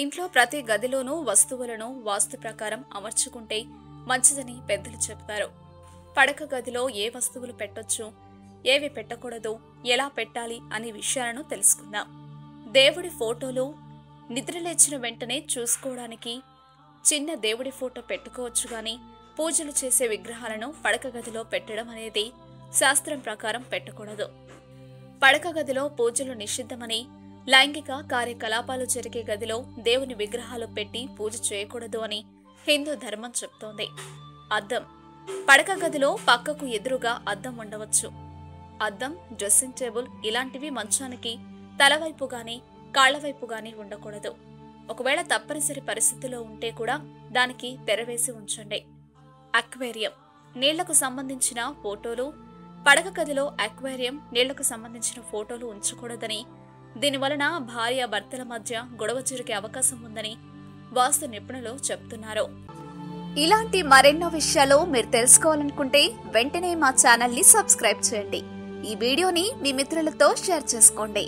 ఇంట్లో ప్రతి గదిలోనూ వస్తువులను వాస్తు ప్రకారం అమర్చుకుంటే మంచిదని పెద్దలు చెబుతారు పడక గదిలో ఏ వస్తువులు పెట్టొచ్చు ఏవి పెట్టకూడదు ఎలా పెట్టాలి అనే విషయాలను తెలుసుకుందాం. దేవుడి ఫోటోలు నిద్రలేచిన వెంటనే చూసుకోవడానికి చిన్న దేవుడి ఫోటో పెట్టుకోవచ్చు గాని పూజలు చేసే విగ్రహాలను పడక గదిలో పెట్టడం అనేది శాస్త్రం ప్రకారం పెట్టకూడదు. పడక గదిలో పూజలు నిషిద్ధమని లైంగిక కార్యకలాపాలు జరిగే గదిలో దేవుని విగ్రహాలు పెట్టి పూజ చేయకూడదు అని హిందూ ధర్మం చెప్తోంది. అద్దం. పడక గదిలో పక్కకు ఎదురుగా అద్దం ఉండవచ్చు. అద్దం డ్రెస్సింగ్ టేబుల్ ఇలాంటివి మంచానికి తలవైపు గాని కాళ్ళవైపు గాని ఉండకూడదు. ఒకవేళ తప్పనిసరి పరిస్థితిలో ఉంటే కూడా దానికి తెరవేసి ఉంచండి. అక్వేరియం. నీళ్ళకు సంబంధించిన ఫోటోలు. పడక గదిలో అక్వేరియం నీళ్ళకు సంబంధించిన ఫోటోలు ఉంచకూడదని దీనివలన భార్య భర్తల మధ్య గొడవ జరిగే అవకాశం ఉందని వాస్తు నిపుణులు చెప్తున్నారు. ఇలాంటి మరెన్నో విషయాలు మీరు తెలుసుకోవాలనుకుంటే వెంటనే మా ఛానల్ని సబ్స్క్రైబ్ చేయండి. ఈ వీడియోని మీ మిత్రులతో షేర్ చేసుకోండి.